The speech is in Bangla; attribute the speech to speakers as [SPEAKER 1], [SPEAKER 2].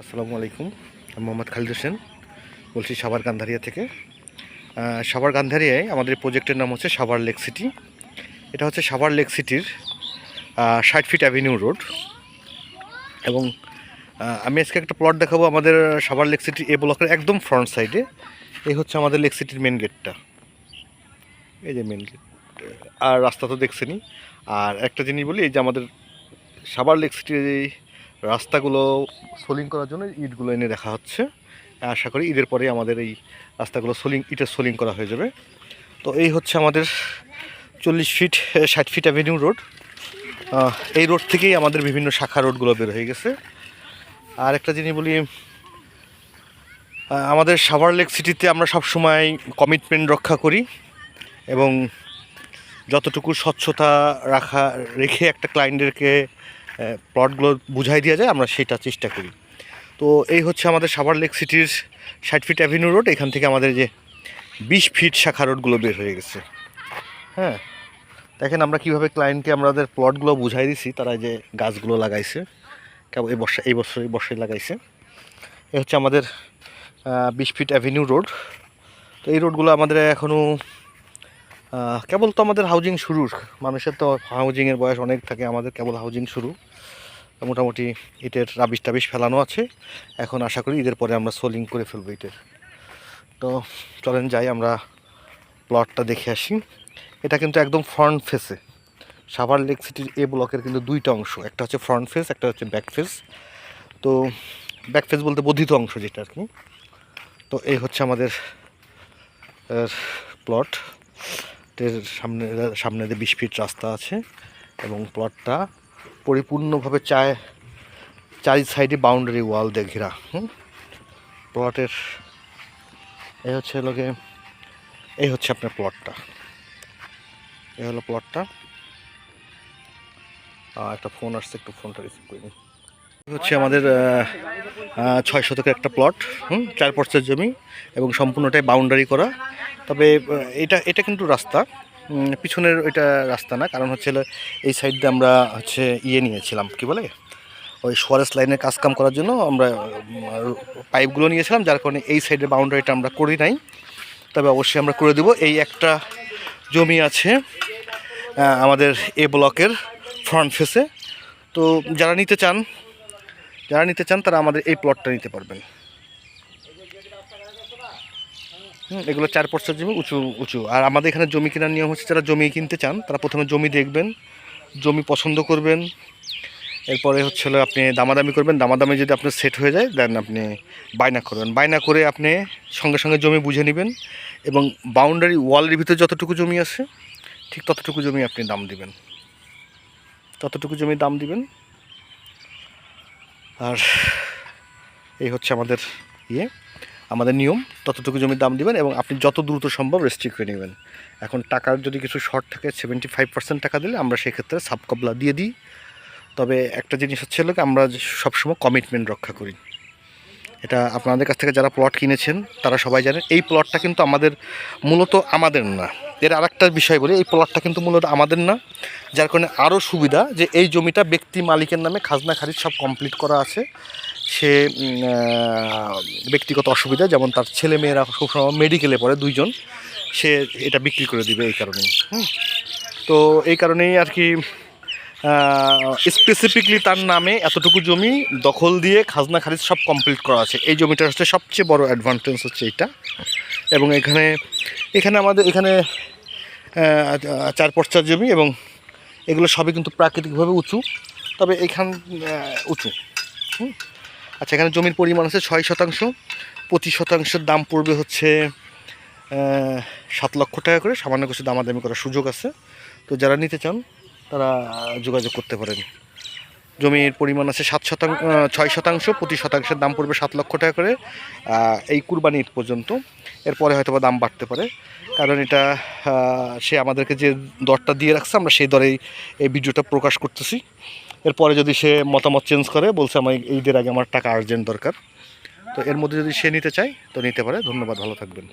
[SPEAKER 1] আসসালামু আলাইকুম, আমি মোহাম্মদ খালিদ হোসেন, বলছি সাভার গান্ধারিয়া থেকে। সাভার গান্ধারিয়ায় আমাদের প্রজেক্টের নাম হচ্ছে সাভার লেক সিটি। এটা হচ্ছে সাভার লেক সিটির ষাট ফিট অ্যাভিনিউ রোড। এবং আমি আজকে একটা প্লট দেখাবো আমাদের সাভার লেক সিটি এ ব্লকের একদম ফ্রন্ট সাইডে। এই হচ্ছে আমাদের লেক সিটির মেন গেটটা। এই যে মেন গেট আর রাস্তা তো দেখছেনি আর একটা জিনিস বলি, এই যে আমাদের সাভার লেক সিটির রাস্তাগুলো সোলিং করার জন্য ইটগুলো এনে দেখা হচ্ছে। আশা করি ঈদের পরে আমাদের এই রাস্তাগুলো সোলিং, ইটের সোলিং করা হয়ে যাবে। তো এই হচ্ছে আমাদের চল্লিশ ফিট ষাট ফিট অ্যাভিনিউ রোড এই রোড থেকেই আমাদের বিভিন্ন শাখা রোডগুলো বের হয়ে গেছে। আর একটা জিনিস বলি আমাদের সাভার লেক সিটিতে আমরা সব সময় কমিটমেন্ট রক্ষা করি এবং যতটুকু স্বচ্ছতা রাখা, রেখে একটা ক্লায়েন্টদেরকে প্লটগুলো বুঝাই দেওয়া যায়, আমরা সেটা চেষ্টা করি। তো এই হচ্ছে আমাদের সাভার লেক সিটির ষাট ফিট অ্যাভিনিউ রোড এখান থেকে আমাদের যে বিশ ফিট শাখা রোডগুলো বের হয়ে গেছে। হ্যাঁ দেখেন আমরা কীভাবে ক্লায়েন্টকে আমাদের প্লটগুলো বুঝাই দিছি, তারা যে গাছগুলো লাগাইছে কেবল এই বর্ষা এই বছর এই বর্ষায় লাগাইছে। এ হচ্ছে আমাদের বিশ ফিট অ্যাভিনিউ রোড তো এই রোডগুলো আমাদের এখনও কেবল তো আমাদের হাউজিং শুরুর, মানুষের তো হাউজিংয়ের বয়স অনেক থাকে, আমাদের কেবল হাউজিং শুরু। মোটামুটি ইটের রাবিশ টাবিশ ফেলানো আছে। এখন আশা করি ঈদের পরে আমরা সোলিং করে ফেলব ইটের। তো চলেন যাই, আমরা প্লটটা দেখে আসি। এটা কিন্তু একদম ফ্রন্ট ফেসে সাভার লেক সিটির এ ব্লকের কিন্তু দুইটা অংশ। একটা হচ্ছে ফ্রন্ট ফেস একটা হচ্ছে ব্যাক ফেস তো ব্যাক ফেস বলতে বর্ধিত অংশ যেটা আর কি। তো এই হচ্ছে আমাদের প্লট এর সামনে সামনে দিয়ে বিশ ফিট রাস্তা আছে এবং প্লটটা পরিপূর্ণভাবে চায়, চারি সাইডে বাউন্ডারি ওয়াল দিয়ে ঘেরা, হুম? প্লটের, এই হচ্ছে লোকে এই হচ্ছে আপনার প্লটটা। এই হলো প্লটটা। একটা ফোন আসছে, একটু ফোনটা রিসিভ করে। নিই হচ্ছে আমাদের ছয় শতকের একটা প্লট হুম চার পর্সের জমি এবং সম্পূর্ণটাই বাউন্ডারি করা। তবে এটা এটা কিন্তু রাস্তা। পিছনের ওইটা রাস্তা না, কারণ হচ্ছে এই সাইড দিয়ে আমরা হচ্ছে ইয়ে নিয়েছিলাম, কি বলে? ওই সোয়ারেস লাইনের কাজ কাম করার জন্য আমরা পাইপগুলো নিয়েছিলাম, যার কারণে এই সাইডের বাউন্ডারিটা আমরা করি নাই। তবে অবশ্যই আমরা করে দেব। এই একটা জমি আছে আমাদের এ ব্লকের ফ্রন্ট ফেসে তো যারা নিতে চান যারা নিতে চান তারা আমাদের এই প্লটটা নিতে পারবেন। হুম, এগুলো চার পর্সার জমি উঁচু উঁচু। আর আমাদের এখানে জমি কেনার নিয়ম হচ্ছে যারা জমি কিনতে চান তারা প্রথমে জমি দেখবেন জমি পছন্দ করবেন। এরপরে হচ্ছে হলো আপনি দামাদামি করবেন দামাদামি যদি আপনার সেট হয়ে যায় দেন আপনি বায়না করবেন। বায়না করে আপনি সঙ্গে সঙ্গে জমি বুঝে নেবেন এবং বাউন্ডারি ওয়ালের ভিতরে যতটুকু জমি আছে ঠিক ততটুকু জমি আপনি দাম দিবেন। ততটুকু জমি দাম দিবেন। আর এই হচ্ছে আমাদের ইয়ে আমাদের নিয়ম। ততটুকু জমির দাম দিবেন এবং আপনি যত দ্রুত সম্ভব রেস্ট্রিক্ট করে নেবেন। এখন টাকার যদি কিছু শর্ট থাকে সেভেন্টি ফাইভ পার্সেন্ট টাকা দিলে আমরা সেক্ষেত্রে সাবকবলা দিয়ে দিই। তবে একটা জিনিস হচ্ছে হলো কি, আমরা সবসময় কমিটমেন্ট রক্ষা করি। এটা আপনাদের কাছ থেকে যারা প্লট কিনেছেন তারা সবাই জানেন এই প্লটটা কিন্তু আমাদের মূলত আমাদের না। এর আরেকটা বিষয় বলি এই প্লটটা কিন্তু মূলত আমাদের না। যার কারণে আরও সুবিধা যে এই জমিটা ব্যক্তি মালিকের নামে খাজনা খারিজ সব কমপ্লিট করা আছে। সে ব্যক্তিগত অসুবিধা, যেমন তার ছেলে মেয়েরা সবসময় মেডিকেলে পড়ে, দুইজন। সে এটা বিক্রি করে দিবে এই কারণেই। তো এই কারণেই আর কি স্পেসিফিকলি তার নামে এতটুকু জমি দখল দিয়ে খাজনা খারিজ সব কমপ্লিট করা আছে। এই জমিটার হচ্ছে সবচেয়ে বড় অ্যাডভান্টেজ হচ্ছে এইটা। এবং এখানে এখানে আমাদের, এখানে চার পর্চার জমি এবং এগুলো সবই কিন্তু প্রাকৃতিকভাবে উঁচু। তবে এখান উঁচু। আচ্ছা এখানে জমির পরিমাণ আছে ছয় শতাংশ। পঁচিশ শতাংশের দাম পড়বে হচ্ছে সাত লক্ষ টাকা করে। সামান্য কিছু দামাদামি করার সুযোগ আছে। তো যারা নিতে চান, তারা যোগাযোগ করতে পারেন। জমির পরিমাণ আছে সাত শতাংশ ছয় শতাংশ, প্রতি শতাংশের দাম পড়বে সাত লক্ষ টাকা করে। এই কুরবানি ঈদ পর্যন্ত। এরপরে হয়তো বা দাম বাড়তে পারে। কারণ এটা সে আমাদেরকে যে দরটা দিয়ে রাখছে, আমরা সেই দরেই এই ভিডিওটা প্রকাশ করতেছি। এরপরে যদি সে মতামত চেঞ্জ করে, বলছে আমার ঈদের আগে আমার টাকা আর্জেন্ট দরকার। তো এর মধ্যে যদি সে নিতে চায়, তো নিতে পারে। ধন্যবাদ, ভালো থাকবেন।